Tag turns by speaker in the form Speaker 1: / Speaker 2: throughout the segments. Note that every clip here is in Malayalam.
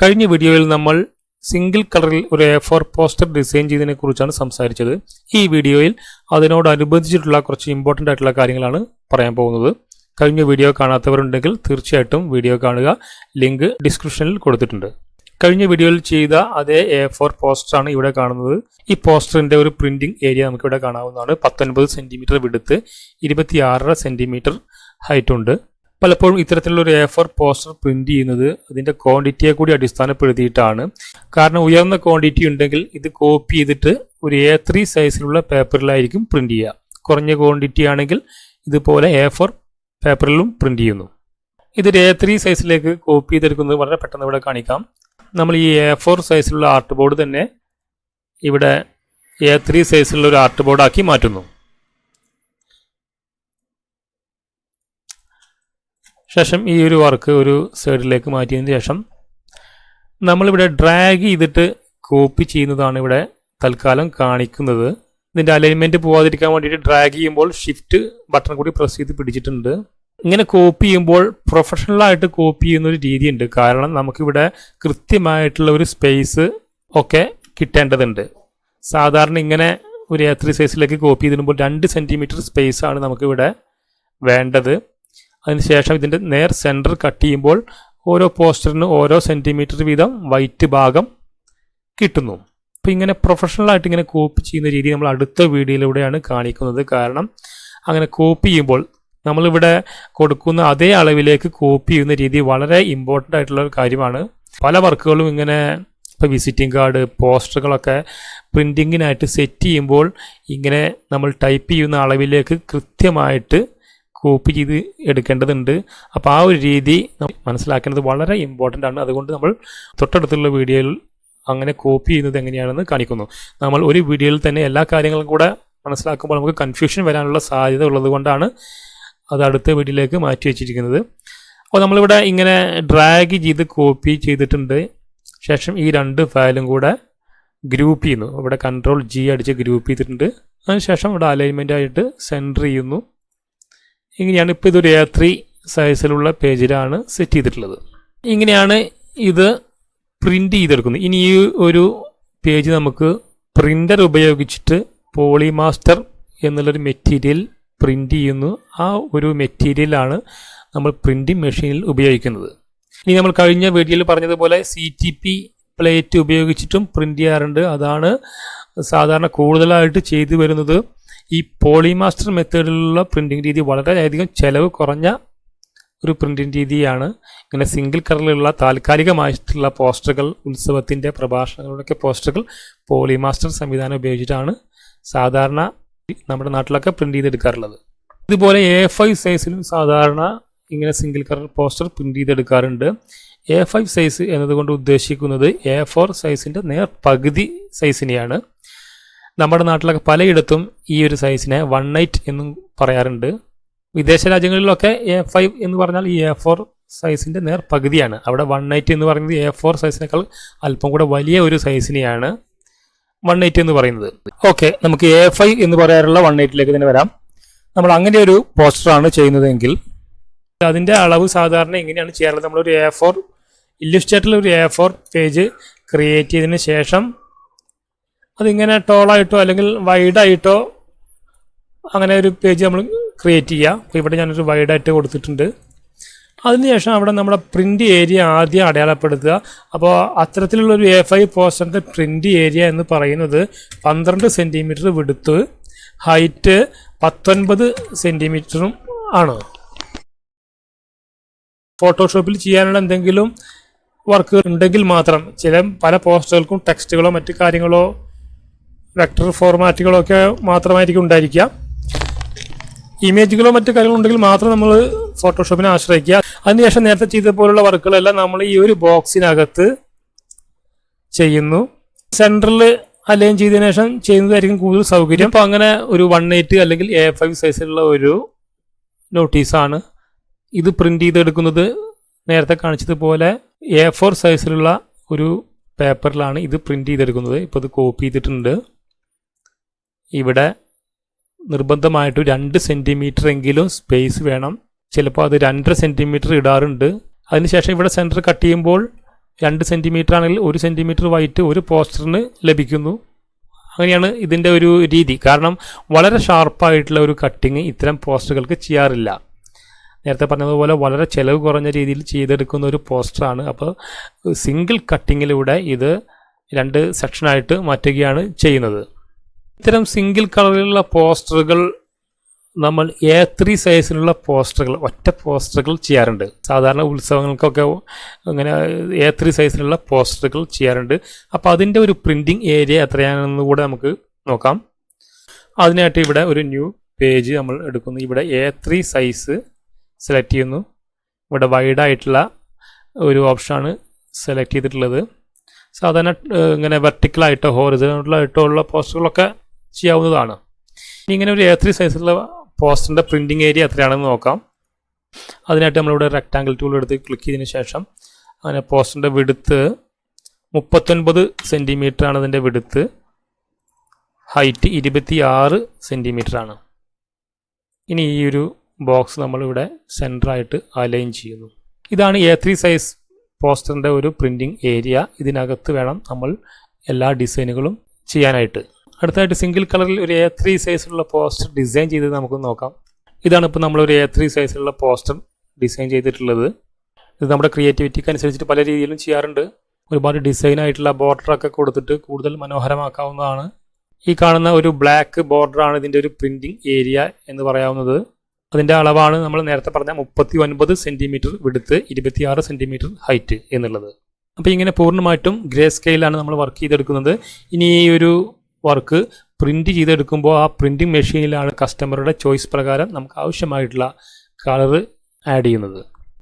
Speaker 1: കഴിഞ്ഞ വീഡിയോയിൽ നമ്മൾ സിംഗിൾ കളറിൽ ഒരു എ ഫോർ പോസ്റ്റർ ഡിസൈൻ ചെയ്തതിനെ കുറിച്ചാണ് സംസാരിച്ചത്. ഈ വീഡിയോയിൽ അതിനോടനുബന്ധിച്ചിട്ടുള്ള കുറച്ച് ഇമ്പോർട്ടന്റ് ആയിട്ടുള്ള കാര്യങ്ങളാണ് പറയാൻ പോകുന്നത്. കഴിഞ്ഞ വീഡിയോ കാണാത്തവരുണ്ടെങ്കിൽ തീർച്ചയായിട്ടും വീഡിയോ കാണുക. ലിങ്ക് ഡിസ്ക്രിപ്ഷനിൽ കൊടുത്തിട്ടുണ്ട്. കഴിഞ്ഞ വീഡിയോയിൽ ചെയ്ത അതേ എ ഫോർ പോസ്റ്ററാണ് ഇവിടെ കാണുന്നത്. ഈ പോസ്റ്ററിന്റെ ഒരു പ്രിന്റിംഗ് ഏരിയ നമുക്കിവിടെ കാണാവുന്നതാണ്. പത്തൊൻപത് സെന്റിമീറ്റർ വിടുത്ത് ഇരുപത്തിയാറര സെന്റിമീറ്റർ ഹൈറ്റ് ഉണ്ട്. പലപ്പോഴും ഇത്തരത്തിലുള്ള ഒരു എ ഫോർ പോസ്റ്റർ പ്രിന്റ് ചെയ്യുന്നത് അതിന്റെ ക്വാണ്ടിറ്റിയെ കൂടി അടിസ്ഥാനപ്പെടുത്തിയിട്ടാണ്. കാരണം ഉയർന്ന ക്വാണ്ടിറ്റി ഉണ്ടെങ്കിൽ ഇത് കോപ്പി ചെയ്തിട്ട് ഒരു എ ത്രീ സൈസിലുള്ള പേപ്പറിലായിരിക്കും പ്രിന്റ് ചെയ്യുക. കുറഞ്ഞ ക്വാണ്ടിറ്റി ആണെങ്കിൽ ഇതുപോലെ എ ഫോർ പേപ്പറിലും പ്രിന്റ് ചെയ്യുന്നു. ഇത് എ ത്രീ സൈസിലേക്ക് കോപ്പി ചെയ്തെടുക്കുന്നത് വളരെ പെട്ടെന്ന് ഇവിടെ കാണിക്കാം. നമ്മൾ ഈ എ ഫോർ സൈസിലുള്ള ആർട്ട് ബോർഡ് തന്നെ ഇവിടെ എ ത്രീ സൈസിലുള്ള ഒരു ആർട്ട് ബോർഡാക്കി മാറ്റുന്നു. ശേഷം ഈ ഒരു വർക്ക് ഒരു സൈഡിലേക്ക് മാറ്റിയതിന് ശേഷം നമ്മളിവിടെ ഡ്രാഗ് ചെയ്തിട്ട് കോപ്പി ചെയ്യുന്നതാണ് ഇവിടെ തൽക്കാലം കാണിക്കുന്നത്. ഇതിന്റെ അലൈൻമെന്റ് പോവാതിരിക്കാൻ വേണ്ടിയിട്ട് ഡ്രാഗ് ചെയ്യുമ്പോൾ ഷിഫ്റ്റ് ബട്ടൺ കൂടി പ്രസ് ചെയ്ത് പിടിച്ചിട്ടുണ്ട്. ഇങ്ങനെ കോപ്പി ചെയ്യുമ്പോൾ പ്രൊഫഷണലായിട്ട് കോപ്പി ചെയ്യുന്ന ഒരു രീതിയുണ്ട്. കാരണം നമുക്കിവിടെ കൃത്യമായിട്ടുള്ള ഒരു സ്പേസ് ഒക്കെ കിട്ടേണ്ടതുണ്ട്. സാധാരണ ഇങ്ങനെ ഒരു എ ത്രീ സൈസിലേക്ക് കോപ്പി ചെയ്തിടുമ്പോൾ രണ്ട് സെന്റിമീറ്റർ സ്പേസ് ആണ് നമുക്കിവിടെ വേണ്ടത്. അതിനുശേഷം ഇതിന്റെ നേർ സെന്റർ കട്ട് ചെയ്യുമ്പോൾ ഓരോ പോസ്റ്ററിന് ഓരോ സെന്റിമീറ്റർ വീതം വൈറ്റ് ഭാഗം കിട്ടുന്നു. അപ്പോൾ ഇങ്ങനെ പ്രൊഫഷണലായിട്ട് ഇങ്ങനെ കോപ്പി ചെയ്യുന്ന രീതി നമ്മൾ അടുത്ത വീഡിയോയിലൂടെയാണ് കാണിക്കുന്നത്. കാരണം അങ്ങനെ കോപ്പി ചെയ്യുമ്പോൾ നമ്മളിവിടെ കൊടുക്കുന്ന അതേ അളവിലേക്ക് കോപ്പി ചെയ്യുന്ന രീതി വളരെ ഇമ്പോർട്ടന്റ് ആയിട്ടുള്ള ഒരു കാര്യമാണ്. പല വർക്കുകളും ഇങ്ങനെ ഇപ്പോൾ വിസിറ്റിംഗ് കാർഡ് പോസ്റ്ററുകളൊക്കെ പ്രിന്റിങ്ങിനായിട്ട് സെറ്റ് ചെയ്യുമ്പോൾ ഇങ്ങനെ നമ്മൾ ടൈപ്പ് ചെയ്യുന്ന അളവിലേക്ക് കൃത്യമായിട്ട് കോപ്പി ചെയ്ത് എടുക്കേണ്ടതുണ്ട്. അപ്പോൾ ആ ഒരു രീതി മനസ്സിലാക്കേണ്ടത് വളരെ ഇമ്പോർട്ടന്റ് ആണ്. അതുകൊണ്ട് നമ്മൾ തൊട്ടടുത്തുള്ള വീഡിയോയിൽ അങ്ങനെ കോപ്പി ചെയ്യുന്നത് എങ്ങനെയാണെന്ന് കാണിക്കുന്നു. നമ്മൾ ഒരു വീഡിയോയിൽ തന്നെ എല്ലാ കാര്യങ്ങളും കൂടെ മനസ്സിലാക്കുമ്പോൾ നമുക്ക് കൺഫ്യൂഷൻ വരാനുള്ള സാധ്യത ഉള്ളത് കൊണ്ടാണ് അത് അടുത്ത വീഡിയോയിലേക്ക് മാറ്റി വെച്ചിരിക്കുന്നത്. അപ്പോൾ നമ്മളിവിടെ ഇങ്ങനെ ഡ്രാഗ് ചെയ്ത് കോപ്പി ചെയ്തിട്ടുണ്ട്. ശേഷം ഈ രണ്ട് ഫയലും കൂടെ ഗ്രൂപ്പ് ചെയ്യുന്നു. ഇവിടെ കൺട്രോൾ ജി അടിച്ച് ഗ്രൂപ്പ് ചെയ്തിട്ടുണ്ട്. അതിനുശേഷം ഇവിടെ അലൈൻമെന്റ് ആയിട്ട് സെന്റർ ചെയ്യുന്നു. ഇങ്ങനെയാണ് ഇപ്പോൾ ഇതൊരു എ ത്രീ സൈസിലുള്ള പേജിലാണ് സെറ്റ് ചെയ്തിട്ടുള്ളത്. ഇങ്ങനെയാണ് ഇത് പ്രിന്റ് ചെയ്തെടുക്കുന്നത്. ഇനി ഈ ഒരു പേജ് നമുക്ക് പ്രിന്റർ ഉപയോഗിച്ചിട്ട് പോളിമാസ്റ്റർ എന്നുള്ളൊരു മെറ്റീരിയൽ പ്രിന്റ് ചെയ്യുന്നു. ആ ഒരു മെറ്റീരിയലാണ് നമ്മൾ പ്രിന്റിംഗ് മെഷീനിൽ ഉപയോഗിക്കുന്നത്. ഇനി നമ്മൾ കഴിഞ്ഞ വീഡിയോയിൽ പറഞ്ഞതുപോലെ സി ടി പി പ്ലേറ്റ് ഉപയോഗിച്ചിട്ടും പ്രിന്റ് ചെയ്യാറുണ്ട്. അതാണ് സാധാരണ കൂടുതലായിട്ട് ചെയ്തു വരുന്നത്. ഈ പോളിമാസ്റ്റർ മെത്തേഡിലുള്ള പ്രിന്റിംഗ് രീതി വളരെയധികം ചെലവ് കുറഞ്ഞ ഒരു പ്രിന്റിംഗ് രീതിയാണ്. ഇങ്ങനെ സിംഗിൾ കളറിലുള്ള താൽക്കാലികമായിട്ടുള്ള പോസ്റ്ററുകൾ ഉത്സവത്തിന്റെ പ്രഭാഷണങ്ങളുടെയൊക്കെ പോസ്റ്ററുകൾ പോളിമാസ്റ്റർ സംവിധാനം ഉപയോഗിച്ചിട്ടാണ് സാധാരണ നമ്മുടെ നാട്ടിലൊക്കെ പ്രിന്റ് ചെയ്തെടുക്കാറുള്ളത്. ഇതുപോലെ എ ഫൈവ് സൈസിലും സാധാരണ ഇങ്ങനെ സിംഗിൾ കളർ പോസ്റ്റർ പ്രിന്റ് ചെയ്തെടുക്കാറുണ്ട്. എ ഫൈവ് സൈസ് എന്നതുകൊണ്ട് ഉദ്ദേശിക്കുന്നത് എ ഫോർ സൈസിന്റെ നേർ പകുതി സൈസിനെയാണ് നമ്മുടെ നാട്ടിലൊക്കെ പലയിടത്തും ഈ ഒരു സൈസിനെ വൺ നൈറ്റ് എന്നും പറയാറുണ്ട്. വിദേശ രാജ്യങ്ങളിലൊക്കെ എ ഫൈവ് എന്ന് പറഞ്ഞാൽ ഈ എ ഫോർ സൈസിന്റെ നേർ പകുതിയാണ് അവിടെ വൺ നൈറ്റ് എന്ന് പറയുന്നത് എ ഫോർ സൈസിനേക്കാൾ അല്പം കൂടെ വലിയ ഒരു സൈസിനെയാണ് വൺ എയ്റ്റ് എന്ന് പറയുന്നത്. ഓക്കെ നമുക്ക് എ ഫൈവ് എന്ന് പറയാറുള്ള വൺ എയ്റ്റിലേക്ക് തന്നെ വരാം. നമ്മൾ അങ്ങനെ ഒരു പോസ്റ്ററാണ് ചെയ്യുന്നതെങ്കിൽ അതിന്റെ അളവ് സാധാരണ എങ്ങനെയാണ് ചെയ്യാറുള്ളത്? നമ്മളൊരു എ ഫോർ ഇല്ലുസ്ട്രേറ്ററിൽ ഒരു എ ഫോർ പേജ് ക്രിയേറ്റ് ചെയ്തതിന് ശേഷം അതിങ്ങനെ ടോളായിട്ടോ അല്ലെങ്കിൽ വൈഡായിട്ടോ അങ്ങനെ ഒരു പേജ് നമ്മൾ ക്രിയേറ്റ് ചെയ്യുക അപ്പോൾ ഇവിടെ ഞാനൊരു വൈഡായിട്ട് കൊടുത്തിട്ടുണ്ട്. അതിനുശേഷം അവിടെ നമ്മുടെ പ്രിന്റ് ഏരിയ ആദ്യം അടയാളപ്പെടുത്തുക. അപ്പോൾ അത്തരത്തിലുള്ള ഒരു എ ഫൈവ് പോസ്റ്ററിന്റെ പ്രിന്റ് ഏരിയ എന്ന് പറയുന്നത് പന്ത്രണ്ട് സെന്റിമീറ്റർ വിടുത്ത് ഹൈറ്റ് പത്തൊൻപത് സെന്റിമീറ്ററും ആണ്. ഫോട്ടോഷോപ്പിൽ ചെയ്യാനുള്ള എന്തെങ്കിലും വർക്ക് ഉണ്ടെങ്കിൽ മാത്രം ചില പല പോസ്റ്ററുകൾക്കും ടെക്സ്റ്റുകളോ മറ്റു കാര്യങ്ങളോ വെക്ടർ ഫോർമാറ്റുകളൊക്കെ മാത്രമായിരിക്കും ഉണ്ടായിരിക്കുക. ഇമേജുകളോ മറ്റു കാര്യങ്ങളുണ്ടെങ്കിൽ മാത്രം നമ്മൾ ഫോട്ടോഷോപ്പിനെ ആശ്രയിക്കുക. അതിനുശേഷം നേരത്തെ ചെയ്ത പോലുള്ള വർക്കുകളെല്ലാം നമ്മൾ ഈ ഒരു ബോക്സിനകത്ത് ചെയ്യുന്നു. സെന്ററിൽ അലൈൻ ചെയ്തതിനു ശേഷം ചെയ്യുന്നതായിരിക്കും കൂടുതൽ സൗകര്യം. അപ്പോൾ അങ്ങനെ ഒരു വൺ എയ്റ്റ് അല്ലെങ്കിൽ എ ഫൈവ് സൈസിലുള്ള ഒരു നോട്ടീസാണ് ഇത് പ്രിന്റ് ചെയ്തെടുക്കുന്നത്. നേരത്തെ കാണിച്ചതുപോലെ എ ഫോർ സൈസിലുള്ള ഒരു പേപ്പറിലാണ് ഇത് പ്രിന്റ് ചെയ്തെടുക്കുന്നത്. ഇപ്പോൾ ഇത് കോപ്പി ചെയ്തിട്ടുണ്ട്. ഇവിടെ നിർബന്ധമായിട്ടും രണ്ട് സെന്റിമീറ്റർ എങ്കിലും സ്പേസ് വേണം. ചിലപ്പോൾ അത് രണ്ടര സെന്റിമീറ്റർ ഇടാറുണ്ട്. അതിനുശേഷം ഇവിടെ സെന്റർ കട്ട് ചെയ്യുമ്പോൾ രണ്ട് സെന്റിമീറ്റർ ആണെങ്കിൽ ഒരു സെന്റിമീറ്റർ വൈറ്റ് ഒരു പോസ്റ്ററിന് ലഭിക്കുന്നു. അങ്ങനെയാണ് ഇതിന്റെ ഒരു രീതി. കാരണം വളരെ ഷാർപ്പായിട്ടുള്ള ഒരു കട്ടിങ് ഇത്തരം പോസ്റ്ററുകൾക്ക് ചെയ്യാറില്ല. നേരത്തെ പറഞ്ഞതുപോലെ വളരെ ചിലവ് കുറഞ്ഞ രീതിയിൽ ചെയ്തെടുക്കുന്ന ഒരു പോസ്റ്ററാണ് അപ്പോൾ സിംഗിൾ കട്ടിങ്ങിലൂടെ ഇത് രണ്ട് സെക്ഷനായിട്ട് മാറ്റുകയാണ് ചെയ്യുന്നത്. ഇത്തരം സിംഗിൾ കളറിലുള്ള പോസ്റ്ററുകൾ നമ്മൾ എ ത്രീ സൈസിലുള്ള പോസ്റ്ററുകൾ ഒറ്റ പോസ്റ്ററുകൾ ചെയ്യാറുണ്ട്. സാധാരണ ഉത്സവങ്ങൾക്കൊക്കെ അങ്ങനെ എ ത്രീ സൈസിലുള്ള പോസ്റ്ററുകൾ ചെയ്യാറുണ്ട്. അപ്പോൾ അതിന്റെ ഒരു പ്രിന്റിങ് ഏരിയ എത്രയാണെന്ന് കൂടെ നമുക്ക് നോക്കാം. അതിനായിട്ട് ഇവിടെ ഒരു ന്യൂ പേജ് നമ്മൾ എടുക്കുന്നു. ഇവിടെ എ ത്രീ സൈസ് സെലക്ട് ചെയ്യുന്നു. ഇവിടെ വൈഡായിട്ടുള്ള ഒരു ഓപ്ഷനാണ് സെലക്ട് ചെയ്തിട്ടുള്ളത്. സാധാരണ ഇങ്ങനെ വെർട്ടിക്കലായിട്ടോ ഹോറിസോണലായിട്ടോ ഉള്ള പോസ്റ്ററുകളൊക്കെ ചെയ്യാവുന്നതാണ്. ഇങ്ങനെ ഒരു എ ത്രീ സൈസിലുള്ള പോസ്റ്ററിന്റെ പ്രിന്റിങ് ഏരിയ എത്രയാണെന്ന് നോക്കാം. അതിനായിട്ട് നമ്മളിവിടെ റെക്ടാങ്കിൾ ടൂൾ എടുത്ത് ക്ലിക്ക് ചെയ്തതിന് ശേഷം അങ്ങനെ പോസ്റ്ററിന്റെ വിടുത്ത് മുപ്പത്തൊൻപത് ആണ് അതിന്റെ വിടുത്ത്. ഹൈറ്റ് ഇരുപത്തി ആറ് ആണ്. ഇനി ഈ ഒരു ബോക്സ് നമ്മളിവിടെ സെന്ററായിട്ട് അലൈൻ ചെയ്യുന്നു. ഇതാണ് എ ത്രീ സൈസ് പോസ്റ്ററിന്റെ ഒരു പ്രിന്റിംഗ് ഏരിയ ഇതിനകത്ത് വേണം നമ്മൾ എല്ലാ ഡിസൈനുകളും ചെയ്യാനായിട്ട്. അടുത്തായിട്ട് സിംഗിൾ കളറിൽ ഒരു എ ത്രീ സൈസിലുള്ള പോസ്റ്റർ ഡിസൈൻ ചെയ്ത് നമുക്ക് നോക്കാം. ഇതാണ് ഇപ്പോൾ നമ്മൾ ഒരു എ ത്രീ സൈസിലുള്ള പോസ്റ്റർ ഡിസൈൻ ചെയ്തിട്ടുള്ളത്. ഇത് നമ്മുടെ ക്രിയേറ്റിവിറ്റിക്ക് അനുസരിച്ചിട്ട് പല രീതിയിലും ചെയ്യാറുണ്ട്. ഒരുപാട് ഡിസൈൻ ആയിട്ടുള്ള ബോർഡറൊക്കെ കൊടുത്തിട്ട് കൂടുതൽ മനോഹരമാക്കാവുന്നതാണ്. ഈ കാണുന്ന ഒരു ബ്ലാക്ക് ബോർഡറാണ് ഇതിന്റെ ഒരു പ്രിന്റിംഗ് ഏരിയ എന്ന് പറയാവുന്നത്. അതിന്റെ അളവാണ് നമ്മൾ നേരത്തെ പറഞ്ഞ മുപ്പത്തി ഒൻപത് സെന്റിമീറ്റർ വിടുത്ത് ഇരുപത്തിയാറ് സെന്റിമീറ്റർ ഹൈറ്റ് എന്നുള്ളത്. അപ്പോൾ ഇങ്ങനെ പൂർണമായിട്ടും ഗ്രേ സ്കെയിലാണ് നമ്മൾ വർക്ക് ചെയ്തെടുക്കുന്നത്. ഇനി ഈ ഒരു വർക്ക് പ്രിന്റ് ചെയ്തെടുക്കുമ്പോൾ ആ പ്രിന്റിംഗ് മെഷീനിലാണ് കസ്റ്റമറുടെ ചോയ്സ് പ്രകാരം നമുക്ക് ആവശ്യമായിട്ടുള്ള കളറ് ആഡ് ചെയ്യുന്നത്.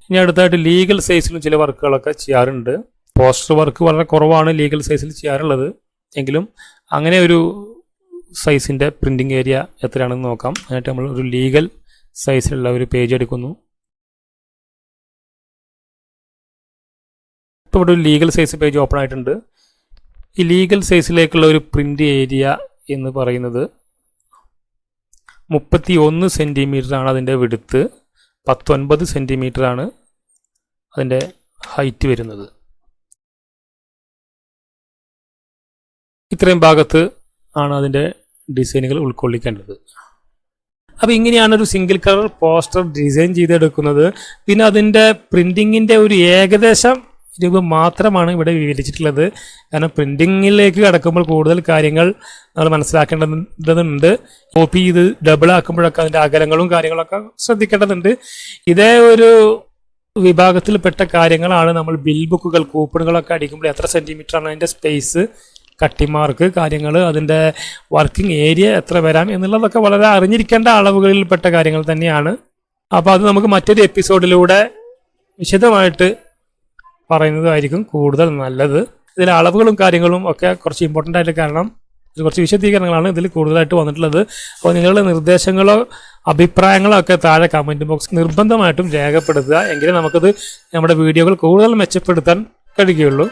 Speaker 1: ഇനി അടുത്തായിട്ട് ലീഗൽ സൈസിലും ചില വർക്കുകളൊക്കെ ചെയ്യാറുണ്ട്. പോസ്റ്റർ വർക്ക് വളരെ കുറവാണ് ലീഗൽ സൈസിൽ ചെയ്യാറുള്ളത്. എങ്കിലും അങ്ങനെ ഒരു സൈസിന്റെ പ്രിന്റിംഗ് ഏരിയ എത്രയാണെന്ന് നോക്കാം. എന്നിട്ട് നമ്മൾ ഒരു ലീഗൽ സൈസിലുള്ള ഒരു പേജ് എടുക്കുന്നു. ഇപ്പോൾ ഇവിടെ ഒരു ലീഗൽ സൈസ് പേജ് ഓപ്പൺ ആയിട്ടുണ്ട്. ഈ ലീഗൽ സൈസിലേക്കുള്ള ഒരു പ്രിന്റ് ഏരിയ എന്ന് പറയുന്നത് മുപ്പത്തി ഒന്ന് സെന്റിമീറ്റർ ആണ് അതിന്റെ വിടുത്ത് പത്തൊൻപത് ആണ് അതിന്റെ ഹൈറ്റ് വരുന്നത്. ഇത്രയും ഭാഗത്ത് ആണ് അതിന്റെ ഡിസൈനുകൾ ഉൾക്കൊള്ളിക്കേണ്ടത്. അപ്പോൾ ഇങ്ങനെയാണ് ഒരു സിംഗിൾ കളർ പോസ്റ്റർ ഡിസൈൻ ചെയ്തെടുക്കുന്നത്. പിന്നെ അതിന്റെ പ്രിന്റിങ്ങിന്റെ ഒരു ഏകദേശം രൂപം മാത്രമാണ് ഇവിടെ വിവരിച്ചിട്ടുള്ളത്. കാരണം പ്രിന്റിങ്ങിലേക്ക് കടക്കുമ്പോൾ കൂടുതൽ കാര്യങ്ങൾ നമ്മൾ മനസ്സിലാക്കേണ്ടതുണ്ട്. കോപ്പി ചെയ്ത് ഡബിൾ ആക്കുമ്പോഴൊക്കെ അതിന്റെ അകലങ്ങളും കാര്യങ്ങളൊക്കെ ശ്രദ്ധിക്കേണ്ടതുണ്ട്. ഇതേ ഒരു വിഭാഗത്തിൽപ്പെട്ട കാര്യങ്ങളാണ് നമ്മൾ ബിൽ ബുക്കുകൾ കൂപ്പണുകളൊക്കെ അടിക്കുമ്പോൾ എത്ര ആണ് അതിന്റെ സ്പേസ് കട്ടിമാർക്ക് കാര്യങ്ങൾ അതിന്റെ വർക്കിംഗ് ഏരിയ എത്ര വരാം എന്നുള്ളതൊക്കെ വളരെ അറിഞ്ഞിരിക്കേണ്ട അളവുകളിൽപ്പെട്ട കാര്യങ്ങൾ തന്നെയാണ്. അപ്പോൾ അത് നമുക്ക് മറ്റൊരു എപ്പിസോഡിലൂടെ വിശദമായിട്ട് പറയുന്നതായിരിക്കും കൂടുതൽ നല്ലത്. ഇതിലെ അളവുകളും കാര്യങ്ങളും ഒക്കെ കുറച്ച് ഇമ്പോർട്ടന്റ് ആയിട്ട് കാരണം കുറച്ച് വിശദീകരണങ്ങളാണ് ഇതിൽ കൂടുതലായിട്ട് വന്നിട്ടുള്ളത്. അപ്പോൾ നിങ്ങളുടെ നിർദ്ദേശങ്ങളോ അഭിപ്രായങ്ങളോ ഒക്കെ താഴെ കമന്റ് ബോക്സ് നിർബന്ധമായിട്ടും രേഖപ്പെടുത്തുക. എങ്കിലേ നമുക്കത് നമ്മുടെ വീഡിയോകൾ കൂടുതൽ മെച്ചപ്പെടുത്താൻ കഴിയുകയുള്ളൂ.